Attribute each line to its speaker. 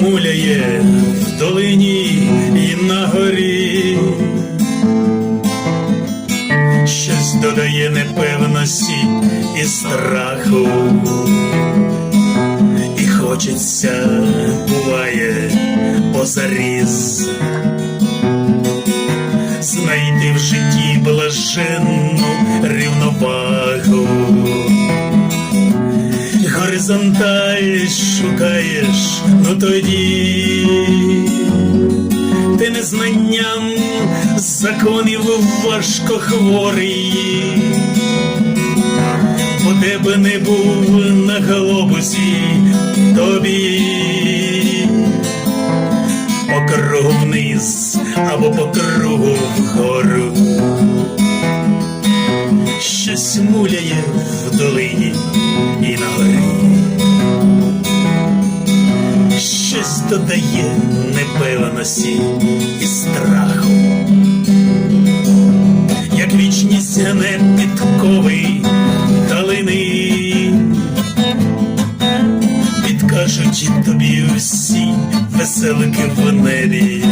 Speaker 1: муляє в долині і на горі, щось додає непевності і страху, і хочеться, буває, позаріз. Знайти в житті блаженну Горизонталь шукаєш, ну тоді. Ти незнанням законів важко хворий, бо тебе не був на глобусі тобі. По кругу вниз або по кругу вгору. Щось муляє додає непевності і страху, як вічність непідковий долини, підкажуть тобі всі веселики в небі,